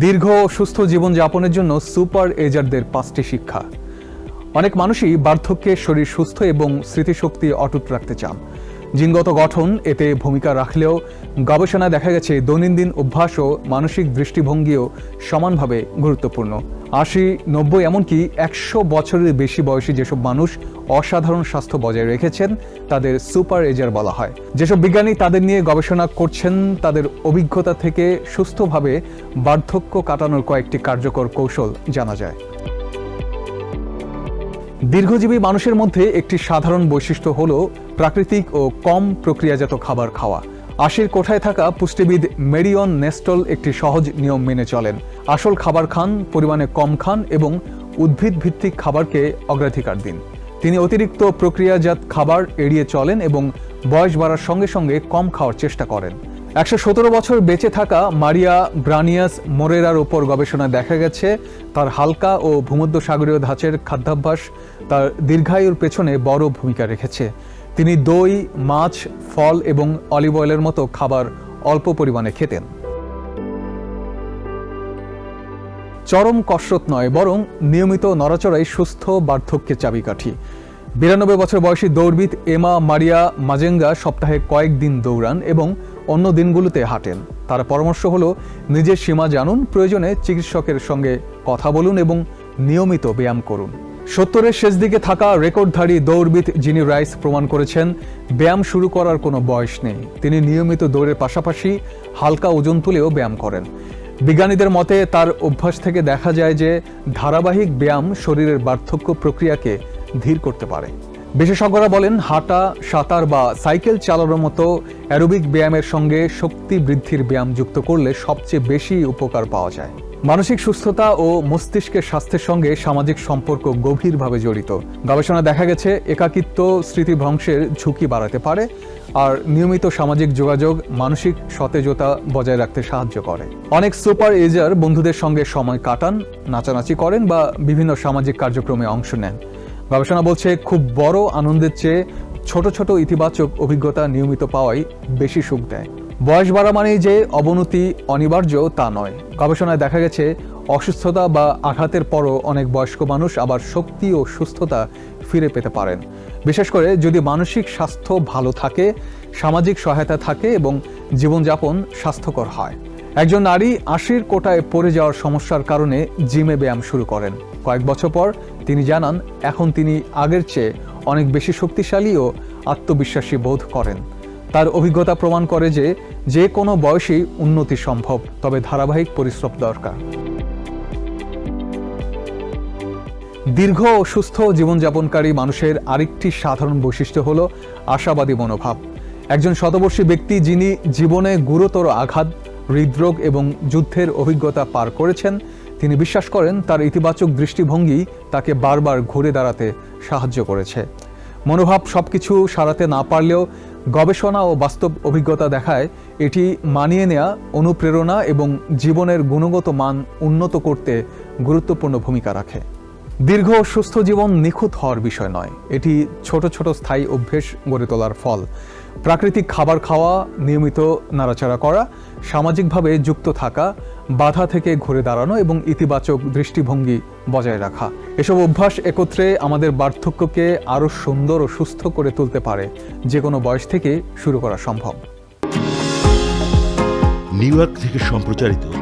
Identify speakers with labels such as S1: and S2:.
S1: দীর্ঘ সুস্থ জীবনযাপনের জন্য সুপার এজারদের পাঁচটি শিক্ষা। অনেক মানুষই বার্ধক্যে শরীর সুস্থ এবং স্মৃতিশক্তি অটুট রাখতে চান। জিনগত গঠন এতে ভূমিকা রাখলেও গবেষণায় দেখা গেছে দৈনন্দিন অভ্যাস ও মানসিক দৃষ্টিভঙ্গিও সমানভাবে গুরুত্বপূর্ণ। আশি, নব্বই, এমনকি একশো বছরের বেশি বয়সী যেসব মানুষ অসাধারণ স্বাস্থ্য বজায় রেখেছেন, তাদের সুপার এজার বলা হয়। যেসব বিজ্ঞানী তাদের নিয়ে গবেষণা করছেন, তাদের অভিজ্ঞতা থেকে সুস্থভাবে বার্ধক্য কাটানোর কয়েকটি কার্যকর কৌশল জানা যায়। দীর্ঘজীবী মানুষের মধ্যে একটি সাধারণ বৈশিষ্ট্য হল প্রাকৃতিক ও কম প্রক্রিয়াজাত খাবার খাওয়া। আশির কোঠায় থাকা পুষ্টিবিদ মেরিয়ন নেস্টল একটি সহজ নিয়ম মেনে চলেন। আসল খাবার খান, পরিমাণে কম খান এবং উদ্ভিদ ভিত্তিক খাবারকে অগ্রাধিকার দিন। তিনি অতিরিক্ত প্রক্রিয়াজাত খাবার এড়িয়ে চলেন এবং বয়স বাড়ার সঙ্গে সঙ্গে কম খাওয়ার চেষ্টা করেন। একশো সতেরো বছর বেঁচে থাকা মারিয়া ব্রানিয়াস মোরেরার ওপর গবেষণায় দেখা গেছে, তার হালকা ও ভূমধ্য সাগরীয় ধাঁচের খাদ্যাভ্যাস তার দীর্ঘায়ুর পেছনে বড় ভূমিকা রেখেছে। তিনি দই, মাছ, ফল এবং অলিভ অয়েলের মতো খাবার অল্প পরিমাণে খেতেন। চরম কসরত নয়, বরং নিয়মিত নড়াচড়াই সুস্থ বার্ধক্যের চাবিকাঠি। বিরানব্বই বছর বয়সী দৌড়বিদ এমা মারিয়া মাজেঙ্গা সপ্তাহে কয়েকদিন দৌড়ান এবং অন্য দিনগুলোতে হাঁটেন। তার পরামর্শ হলো, নিজের সীমা জানুন, প্রয়োজনে চিকিৎসকের সঙ্গে কথা বলুন এবং নিয়মিত ব্যায়াম করুন। সত্তরের শেষ দিকে থাকা রেকর্ডধারী দৌড়বিদ যিনি রাইস প্রমাণ করেছেন, ব্যায়াম শুরু করার কোনো বয়স নেই। তিনি নিয়মিত দৌড়ের পাশাপাশি হালকা ওজন তুলেও ব্যায়াম করেন। বিজ্ঞানীদের মতে তার অভ্যাস থেকে দেখা যায় যে ধারাবাহিক ব্যায়াম শরীরের বার্ধক্য প্রক্রিয়াকে ধীর করতে পারে। বিশেষজ্ঞরা বলেন, হাঁটা, সাঁতার বা সাইকেল চালানোর মতো অ্যারোবিক ব্যায়ামের সঙ্গে শক্তি বৃদ্ধির ব্যায়াম যুক্ত করলে সবচেয়ে বেশি উপকার পাওয়া যায়। মানসিক সুস্থতা ও মস্তিষ্কের স্বাস্থ্যের সঙ্গে সামাজিক সম্পর্ক গভীরভাবে জড়িত। গবেষণা দেখা গেছে, একাকিত্ব স্মৃতিভ্রংশের ঝুঁকি বাড়াতে পারে আর নিয়মিত সামাজিক যোগাযোগ মানসিক সতেজতা বজায় রাখতে সাহায্য করে। অনেক সুপার এজার বন্ধুদের সঙ্গে সময় কাটান, নাচানাচি করেন বা বিভিন্ন সামাজিক কার্যক্রমে অংশ নেন। গবেষণা বলছে, খুব বড় আনন্দের চেয়ে ছোট ছোট ইতিবাচক অভিজ্ঞতা নিয়মিত পাওয়াই বেশি সুখ দেয়। বয়স বাড়া মানেই যে অবনতি অনিবার্য তা নয়। গবেষণায় দেখা গেছে, অসুস্থতা বা আঘাতের পরও অনেক বয়স্ক মানুষ আবার শক্তি ও সুস্থতা ফিরে পেতে পারেন। বিশেষ করে যদি মানসিক স্বাস্থ্য ভালো থাকে, সামাজিক সহায়তা থাকে এবং জীবনযাপন স্বাস্থ্যকর হয়। একজন নারী আশির কোটায় পড়ে যাওয়ার সমস্যার কারণে জিমে ব্যায়াম শুরু করেন। কয়েক বছর পর তিনি জানান, এখন তিনি আগের চেয়ে অনেক বেশি শক্তিশালী ও আত্মবিশ্বাসী বোধ করেন। তার অভিজ্ঞতা প্রমাণ করে যে যে কোনো বয়সেই উন্নতি সম্ভব, তবে ধারাবাহিক পরিশ্রম দরকার। দীর্ঘ ও সুস্থ জীবনযাপনকারী মানুষের আরেকটি সাধারণ বৈশিষ্ট্য হল আশাবাদী মনোভাব। একজন শতবর্ষী ব্যক্তি যিনি জীবনে গুরুতর আঘাত, হৃদরোগ এবং যুদ্ধের অভিজ্ঞতা পার করেছেন, তিনি বিশ্বাস করেন তার ইতিবাচক দৃষ্টিভঙ্গি তাকে বারবার ঘুরে দাঁড়াতে সাহায্য করেছে। মনোভাব সবকিছু সারাতে না পারলেও গবেষণা ও বাস্তব অভিজ্ঞতা দেখায়, এটি মানিয়ে নেওয়া অনুপ্রেরণা এবং জীবনের গুণগত মান উন্নত করতে গুরুত্বপূর্ণ ভূমিকা রাখে। দীর্ঘ সুস্থ জীবন নিখুঁত হওয়ার বিষয় নয়। এটি ছোট ছোট স্থায়ী অভ্যেস গড়ে তোলার ফল। প্রাকৃতিক খাবার খাওয়া, নিয়মিত নাড়াচাড়া করা, সামাজিকভাবে যুক্ত থাকা, বাধা থেকে ঘুরে দাঁড়ানো এবং ইতিবাচক দৃষ্টিভঙ্গি বজায় রাখা। এসব অভ্যাস একত্রে আমাদের বার্ধক্যকে আরও সুন্দর ও সুস্থ করে তুলতে পারে। যে কোনো বয়স থেকে শুরু করা সম্ভব।
S2: নিউ ইয়র্ক থেকে সম্প্রচারিত